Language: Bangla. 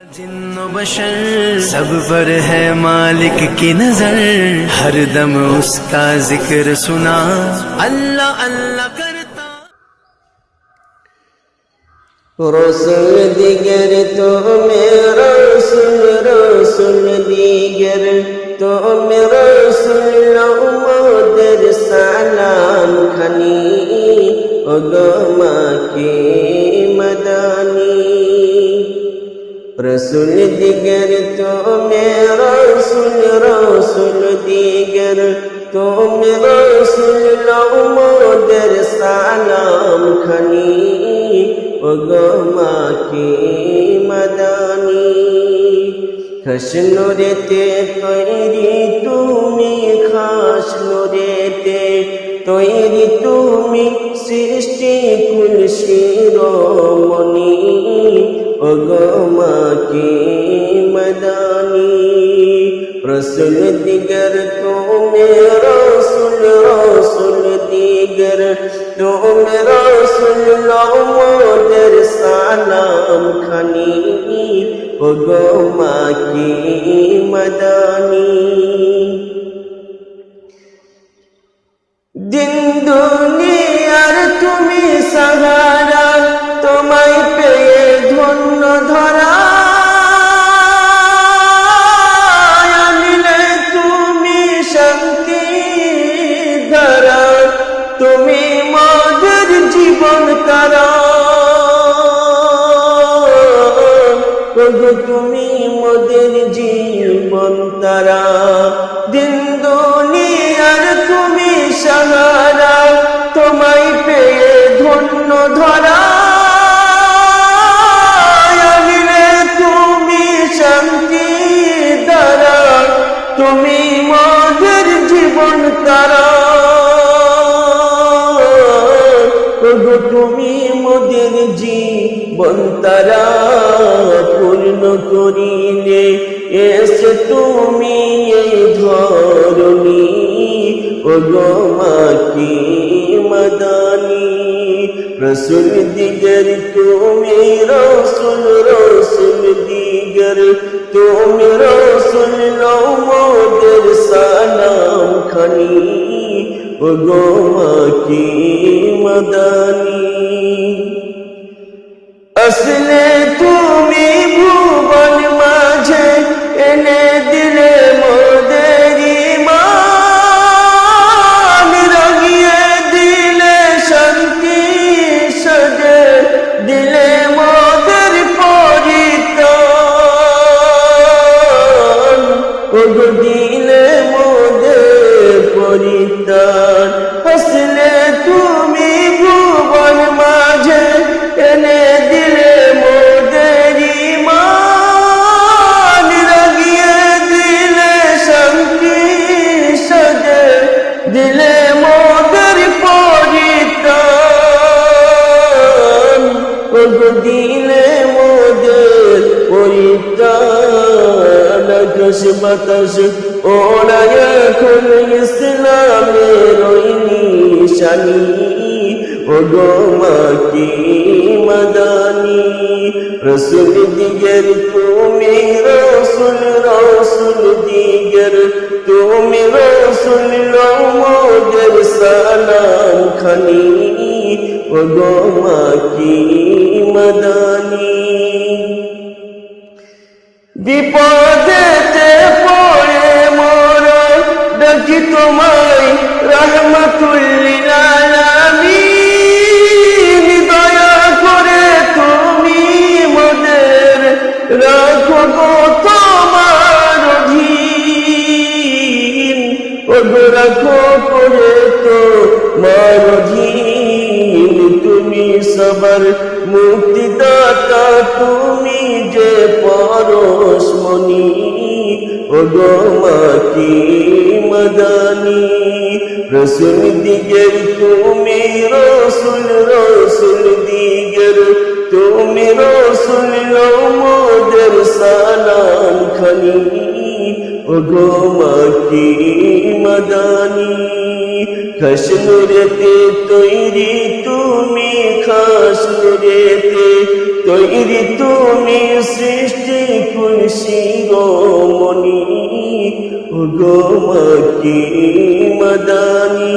جن و بشر سب پر ہے مالک کی نظر۔ ہر دم اس کا ذکر سنا۔ اللہ اللہ کرتا۔ رسول دیگر تو میرا رسول رسول دیگر تو میرا رسول میر سالان کھنی اگما کی রসুল দিগের তো মেরা রসুল রসুল দিগের তো মেরা রসুল উমদের সালাম খানি। ওগমাকে মদানি, খসনুরেতে তৈরি তুমি খাস নুরেতে তৈরি তুমি সৃষ্টি কুল শিরোমণি। ওগমাকে মদানি, রসুল দিগর তুমি রসুল রসুল দিগর তুমি রসুল মোদের সালাম খানি। ওগমাকে মদানি জীবন তারা প্রভু তুমি মোদের জীবন তারা। দিন আর তুমি সাহারা। তোমায় পেয়ে ধন্য ধরা। এসে তুমি এই ধরণী ও গোমাকি মদানি। রসুল দিগর তুমি রসুল রসুল দিগর তুমি রসুল মোদের সালাম খানি। ও গোমাকি মদানি। পরিতন আসলে তুমি ভুবন মাঝে এনে দিলে মোদেরি মান রঙিয়ে দিলে শান্তি সজে, দিলে মোদের পরিতন দিলে মোদের পরিতন আকাশ বাতাস ওরা এখন ইসলামের ওই নিশানি ওগো মাকি মদানি রসুল দিগর তুমি রসুল রসুল দিগর তুমি রসুল মোদের সালাম খানি ওগো মাকি মদানি তোমায় রহমতুল্লিল দয়া করে তুমি মোদের রাখো গো তোমার অধীন। ওগো রাখো করে তো মার অধীন। তুমি সবার মুক্তিদাতা, তুমি যে পরশমণি ওগো মাকি মদানি রসুল দিগের, তুমি রসুল রসুল দিগের, তুমি রসুল মোদের সালাম খানি ও গো মাকি মাদানি। খসনুরতে তৈরি তুমি খসনুরতে তৈরি তুমি সৃষ্টি কুশি গো মনি গো মকি মদানী।